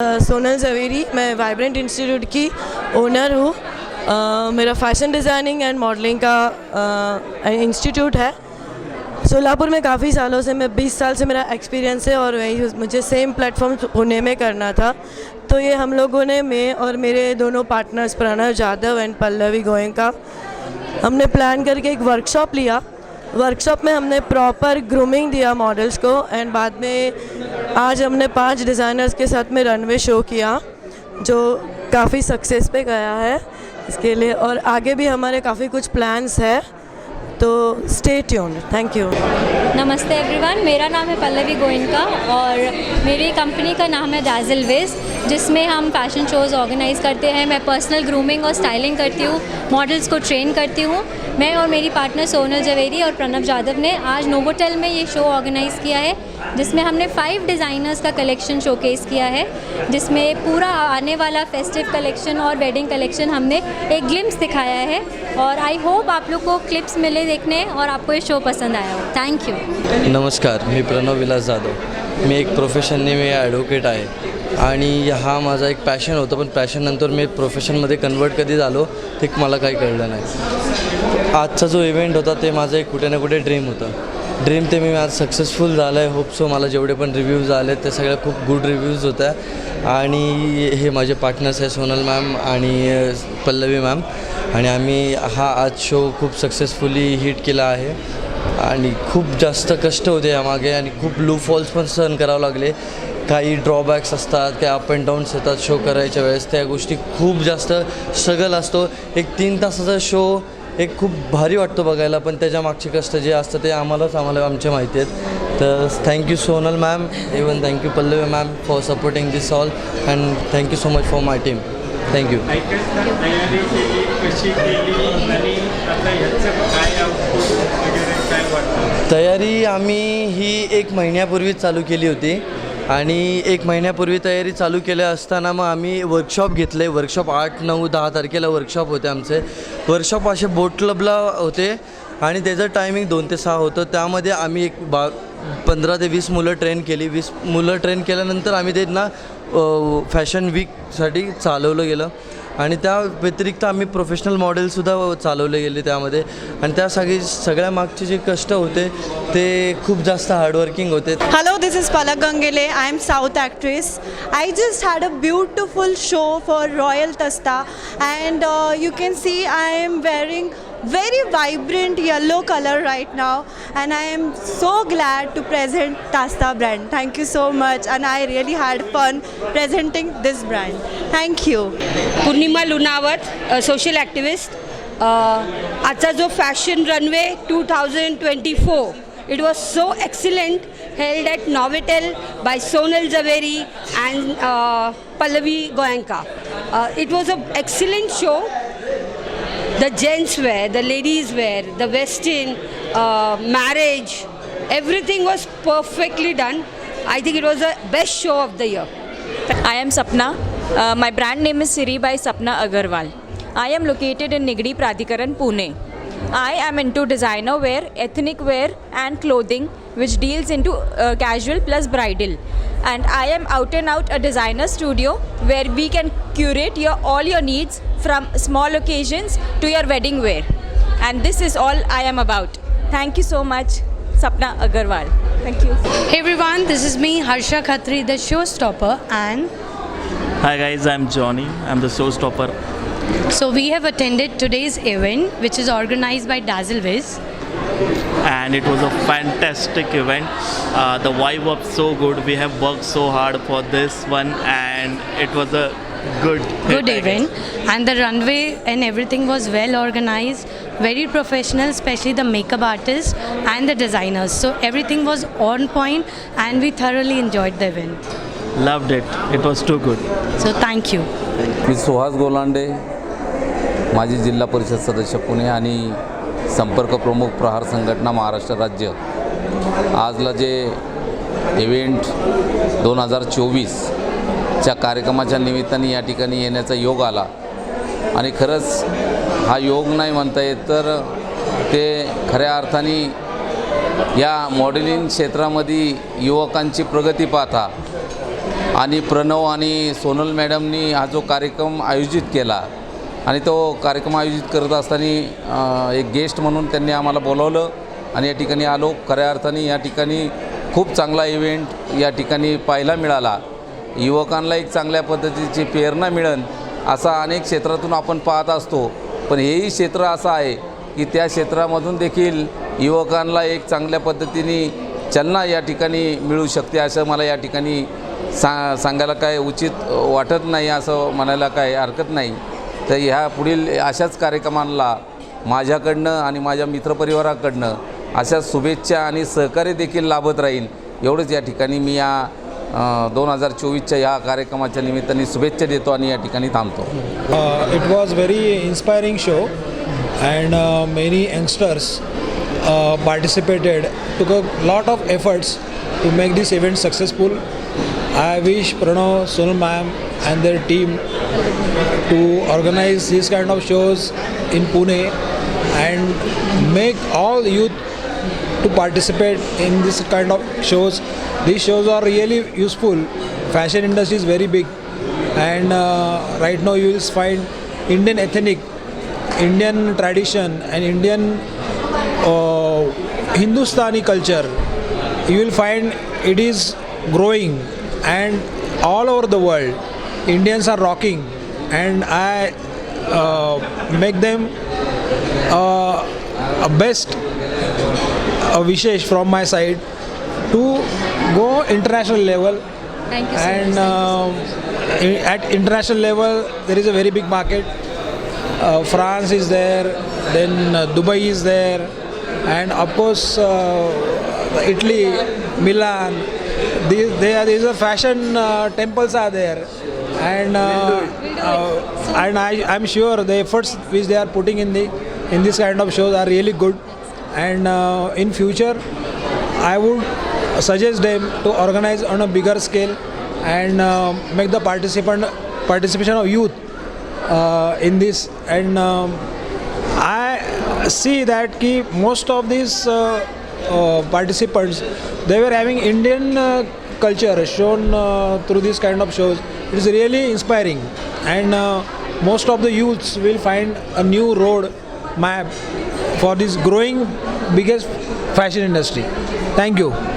सोनल जवेरी मैं vibrant institute की owner हूँ। मेरा फ़ैशन डिज़ाइनिंग एंड मॉडलिंग का इंस्टीट्यूट है। सोलापुर में काफ़ी सालों से, मैं 20 साल से मेरा एक्सपीरियंस है और वही मुझे सेम प्लेटफॉर्म पुणे में करना था। तो ये हम लोगों ने, मैं और मेरे दोनों पार्टनर्स प्रणव जाधव एंड पल्लवी गोयंका, हमने प्लान करके एक वर्कशॉप लिया। वर्कशॉप में हमने प्रॉपर ग्रूमिंग दिया मॉडल्स को एंड बाद में आज हमने पाँच डिज़ाइनर्स के साथ में रनवे शो किया, जो काफ़ी सक्सेस पे गया है इसके लिए, और आगे भी हमारे काफ़ी कुछ प्लान्स है तो स्टे ट्यून थैंक यू नमस्ते एवरीवन मेरा नाम है पल्लवी गोइनका और मेरी कंपनी का नाम है डैजल वेज जिसमें हम फ़ैशन शोज़ ऑर्गेनाइज़ करते हैं। मैं पर्सनल ग्रूमिंग और स्टाइलिंग करती हूँ मॉडल्स को ट्रेन करती हूँ। मैं और मेरी पार्टनर सोनल जवेरी और प्रणव जाधव ने आज नोवोटेल में ये शो ऑर्गेनाइज़ किया है, जिसमें हमने फाइव डिज़ाइनर्स का कलेक्शन शोकेस किया है, जिसमें पूरा आने वाला फेस्टिव कलेक्शन और वेडिंग कलेक्शन हमने एक ग्लिम्स दिखाया है। और आई होप आप लोग को क्लिप्स मिले देखने और आपको ये शो पसंद आया हो। थैंक यू नमस्कार, मी प्रणव विलास जाधव. मी एक प्रोफेशनने मी ॲडव्होकेट आहे. आणि हा माझा एक पॅशन होतं पण पॅशननंतर मी प्रोफेशनमध्ये कन्वर्ट कधी झालो ते मला काही कळलं नाही. आजचा जो इव्हेंट होता ते माझं एक कुठे ना कुठे ड्रीम होतं. ड्रीम ते मी आज सक्सेसफुल झालं आहे होप सो मला जेवढे पण रिव्ह्यूज आले ते सगळ्या खूप गुड रिव्ह्यूज होत्या. आणि हे माझे पार्टनर्स आहे सोनल मॅम आणि पल्लवी मॅम आणि आम्ही हा आज शो खूप सक्सेसफुली हिट केला आहे. आणि खूप जास्त कष्ट होते यामागे आणि खूप लू फॉल्स पण सहन करावं लागले. काही ड्रॉबॅक्स असतात काही अप अँड डाऊन्स येतात शो करायच्या वेळेस. त्या गोष्टी खूप जास्त स्ट्रगल असतो. एक तीन तासाचा शो एक खूप भारी वाटतो बघायला पण त्याच्या मागचे कष्ट जे असतं ते आम्हालाच आम्हाला आमच्या माहिती आहेत. तर thank you Sonal ma'am even thank you Pallavi ma'am for supporting this all and thank you so much for my team thank you तयारी आम्ही ही एक महिन्यापूर्वीच चालू केली होती. आणि एक महिन्यापूर्वी तयारी चालू केल्या असताना मग आम्ही वर्कशॉप घेतले. वर्कशॉप आठ नऊ दहा तारखेला वर्कशॉप होते आमचे. वर्कशॉप असे बोट क्लबला होते आणि त्याचं टायमिंग दोन ते सहा होतं. त्यामध्ये आम्ही एक बा पंधरा ते वीस मुलं ट्रेन केली. वीस मुलं ट्रेन केल्यानंतर आम्ही त्यांना फॅशन वीकसाठी चालवलं गेलं. आणि त्या व्यतिरिक्त आम्ही प्रोफेशनल मॉडेलसुद्धा चालवले गेले त्यामध्ये. आणि त्या सगळी सगळ्या मागचे जे कष्ट होते ते खूप जास्त हार्डवर्किंग होते. Hello this is Palak Gangele I am south actress I just had a beautiful show for royal Tasta and you can see I am wearing very vibrant yellow colour right now and I am so glad to present Tasta brand. Thank you so much, and I really had fun presenting this brand. Thank you. Purnima Purnima social activist. Uh, आजचा जो fashion runway two thousand twenty four it was so excellent held at Novotel by Sonal Javeri and Pallavi Goenka it was a excellent show the gents wear, the ladies wear, the western, uh, marriage, everything was perfectly done. I think it was the best show of the year. I am Sapna. Uh, my brand name is Siri by Sapna Agarwal. I am located in Nigdi Pradhikaran, Pune. I am into designer wear, ethnic wear, and clothing, which deals into uh, casual plus bridal. And I am out and out a designer studio where we can curate your all your needs from small occasions to your wedding wear. And this is all I am about. Thank you so much, Sapna Agarwal. Thank you. Hey everyone, this is me, Harsha Khatri, the showstopper, and Hi guys, I'm Johnny. I'm the showstopper. so we have attended today's event, which is organized by Dazzlewiz And it was a fantastic event. Uh, the vibe was so good. We have worked so hard for this one, and it was a good hit, Good I event, guess. and the runway and everything was well organized, very professional, especially the makeup artists and the designers. So everything was on point, and we thoroughly enjoyed the event. Loved it. It was too good. So thank you. मी सुहास गोलांडे माजी जिल्हा परिषद सदस्य पुणे आणि संपर्क प्रमुख प्रहार संघटना महाराष्ट्र राज्य. आजला जे इव्हेंट दोन हजार चोवीसच्या कार्यक्रमाच्या निमित्ताने या ठिकाणी येण्याचा योग आला. आणि खरंच हा योग नाही म्हणता येत तर ते खऱ्या अर्थाने या मॉडेलिंग क्षेत्रामध्ये युवकांची प्रगती पाहता आणि प्रणव आणि सोनल मॅडमनी हा जो कार्यक्रम आयोजित केला आणि तो कार्यक्रम आयोजित करत असताना एक गेस्ट म्हणून त्यांनी आम्हाला बोलावलं आणि या ठिकाणी आलो. खऱ्या अर्थाने या ठिकाणी खूप चांगला इव्हेंट या ठिकाणी पाहायला मिळाला. युवकांना एक चांगल्या पद्धतीची प्रेरणा मिळेल असा अनेक क्षेत्रातून आपण पाहत असतो. पण हेही क्षेत्र असं आहे की त्या क्षेत्रामधून देखील युवकांना एक चांगल्या पद्धतीने चलना या ठिकाणी मिळू शकते असं मला या ठिकाणी सा सांगायला काय उचित वाटत नाही असं म्हणायला काय हरकत नाही. तर ह्या पुढील अशाच कार्यक्रमांना माझ्याकडनं आणि माझ्या मित्रपरिवाराकडनं अशा शुभेच्छा आणि सहकार्य देखील लाभत राहील. एवढंच या ठिकाणी मी या दोन हजार चोवीसच्या या कार्यक्रमाच्या निमित्ताने शुभेच्छा देतो आणि या ठिकाणी थांबतो. It was very inspiring show and many youngsters participated to uh, lot of efforts to make efforts event successful i wish pranav Sunil ma'am and their team to organize these kind of shows in pune and make all youth to participate in this kind of shows these shows are really useful fashion industry is very big and uh, right now you will find indian ethnic indian tradition and indian uh, hindustani culture you will find it is growing and all over the world indians are rocking. And i uh, make them uh, a best a wishes from my side to go international level. Thank you so and much. um, at international level there is a very big market. Uh, france is there then uh, dubai is there. And of course uh, italy milan these, they are, these are fashion uh, temples are there. And uh, uh, and I, I'm sure the efforts which they are putting in the in this kind of shows are really good. And uh, in future I would suggest them to organize on a bigger scale and uh, make the participant participation of youth uh, in this. And um, I see that ki most of these uh, uh, participants they were having Indian uh, culture shown uh, through this kind of shows. It is really inspiring. And uh, most of the youths will find a new road map for this growing biggest fashion industry. Thank you